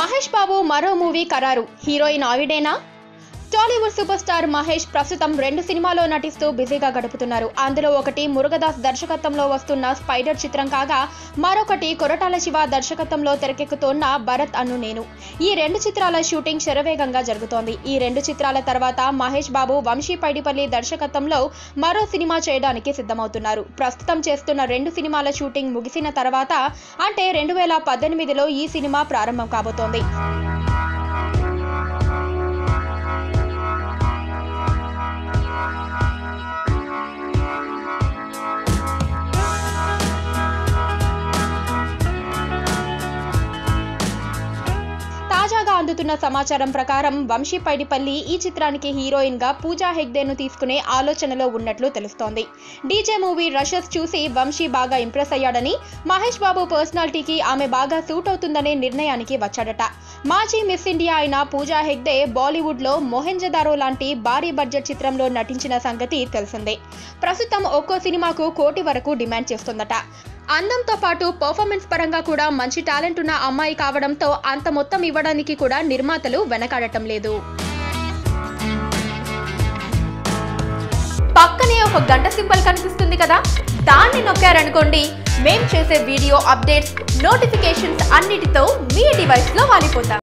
మహేష్ బాబు మరో మూవీ ఖరారు హీరోయిన్ ఆవిడేనా? టాలీవుడ్ సూపర్ స్టార్ మహేష్ ప్రస్తుతం రెండు సినిమాలో నటిస్తూ బిజీగా గడుపుతున్నారు. అందులో ఒకటి మురుగదాస్ దర్శకత్వంలో వస్తున్న స్పైడర్ చిత్రం కాగా మరొకటి కొరటాల శివ దర్శకత్వంలో తెరకెక్కుతోన్న భరత్ అను నేను. ఈ రెండు చిత్రాల షూటింగ్ శరవేగంగా జరుగుతోంది. ఈ రెండు చిత్రాల తర్వాత మహేష్ బాబు వంశీ పైడిపల్లి దర్శకత్వంలో మరో సినిమా చేయడానికి సిద్ధమవుతున్నారు. ప్రస్తుతం చేస్తున్న రెండు సినిమాల షూటింగ్ ముగిసిన తర్వాత అంటే రెండు వేల పద్దెనిమిదిలో ఈ సినిమా ప్రారంభం కాబోతోంది. అందుతున్న సమాచారం ప్రకారం వంశీ పైడిపల్లి ఈ చిత్రానికి హీరోయిన్గా పూజా హెగ్దేను తీసుకునే ఆలోచనలో ఉన్నట్లు తెలుస్తోంది. డీజే మూవీ రషెస్ చూసి వంశీ బాగా ఇంప్రెస్ అయ్యాడని మహేష్ బాబు పర్సనాలిటీకి ఆమె బాగా సూట్ అవుతుందనే నిర్ణయానికి వచ్చాడట. మాజీ మిస్ ఇండియా అయిన పూజా హెగ్దే బాలీవుడ్లో మొహెంజదారో లాంటి భారీ బడ్జెట్ చిత్రంలో నటించిన సంగతి తెలిసిందే. ప్రస్తుతం ఒక్కో సినిమాకు కోటి వరకు డిమాండ్ చేస్తుందట. అందంతో పాటు పర్ఫార్మెన్స్ పరంగా కూడా మంచి టాలెంట్ ఉన్న అమ్మాయి కావడంతో అంత మొత్తం ఇవ్వడానికి కూడా నిర్మాతలు వెనకాడటం లేదు. పక్కనే ఒక గంట సింబల్ కనిపిస్తుంది కదా? దాన్ని నొక్కారనుకోండి మేం చేసే వీడియో అప్డేట్స్ నోటిఫికేషన్స్ అన్నిటితో మీ డివైస్లో వాలిపోతాం.